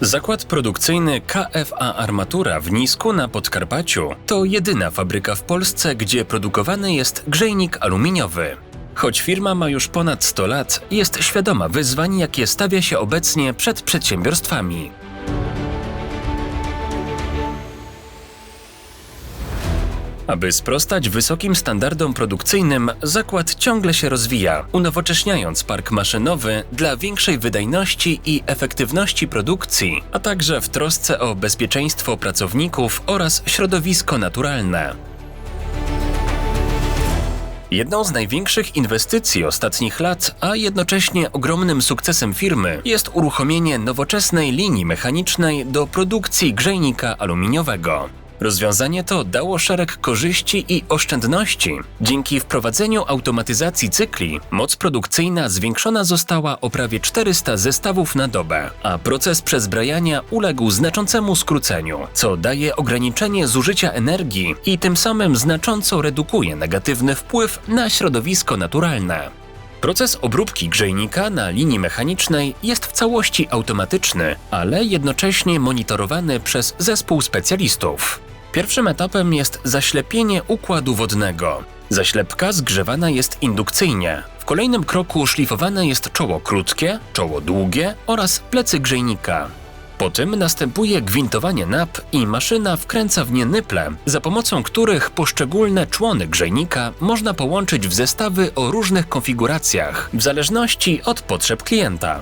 Zakład produkcyjny KFA Armatura w Nisku na Podkarpaciu to jedyna fabryka w Polsce, gdzie produkowany jest grzejnik aluminiowy. Choć firma ma już ponad 100 lat, jest świadoma wyzwań, jakie stawia się obecnie przed przedsiębiorstwami. Aby sprostać wysokim standardom produkcyjnym, zakład ciągle się rozwija, unowocześniając park maszynowy dla większej wydajności i efektywności produkcji, a także w trosce o bezpieczeństwo pracowników oraz środowisko naturalne. Jedną z największych inwestycji ostatnich lat, a jednocześnie ogromnym sukcesem firmy, jest uruchomienie nowoczesnej linii mechanicznej do produkcji grzejnika aluminiowego. Rozwiązanie to dało szereg korzyści i oszczędności. Dzięki wprowadzeniu automatyzacji cykli, moc produkcyjna zwiększona została o prawie 400 zestawów na dobę, a proces przezbrajania uległ znaczącemu skróceniu, co daje ograniczenie zużycia energii i tym samym znacząco redukuje negatywny wpływ na środowisko naturalne. Proces obróbki grzejnika na linii mechanicznej jest w całości automatyczny, ale jednocześnie monitorowany przez zespół specjalistów. Pierwszym etapem jest zaślepienie układu wodnego. Zaślepka zgrzewana jest indukcyjnie. W kolejnym kroku szlifowane jest czoło krótkie, czoło długie oraz plecy grzejnika. Po tym następuje gwintowanie nap i maszyna wkręca w nie nyple, za pomocą których poszczególne człony grzejnika można połączyć w zestawy o różnych konfiguracjach, w zależności od potrzeb klienta.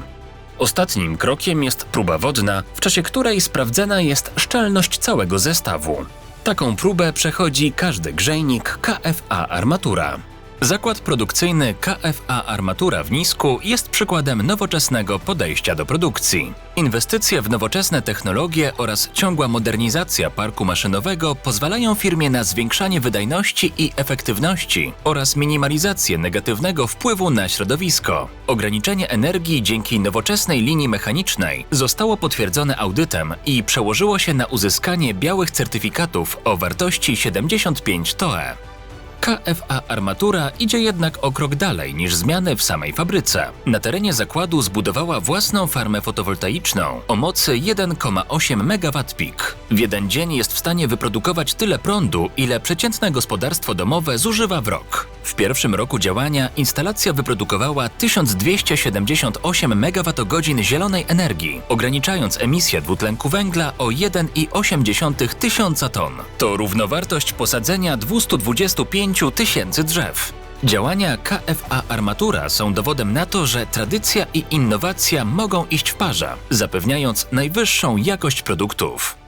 Ostatnim krokiem jest próba wodna, w czasie której sprawdzana jest szczelność całego zestawu. Taką próbę przechodzi każdy grzejnik KFA Armatura. Zakład produkcyjny KFA Armatura w Nisku jest przykładem nowoczesnego podejścia do produkcji. Inwestycje w nowoczesne technologie oraz ciągła modernizacja parku maszynowego pozwalają firmie na zwiększanie wydajności i efektywności oraz minimalizację negatywnego wpływu na środowisko. Ograniczenie energii dzięki nowoczesnej linii mechanicznej zostało potwierdzone audytem i przełożyło się na uzyskanie białych certyfikatów o wartości 75 TOE. KFA Armatura idzie jednak o krok dalej niż zmiany w samej fabryce. Na terenie zakładu zbudowała własną farmę fotowoltaiczną o mocy 1,8 MWp. W jeden dzień jest w stanie wyprodukować tyle prądu, ile przeciętne gospodarstwo domowe zużywa w rok. W pierwszym roku działania instalacja wyprodukowała 1278 MWh zielonej energii, ograniczając emisję dwutlenku węgla o 1,8 tysiąca ton. To równowartość posadzenia 225 tysięcy drzew. Działania KFA Armatura są dowodem na to, że tradycja i innowacja mogą iść w parze, zapewniając najwyższą jakość produktów.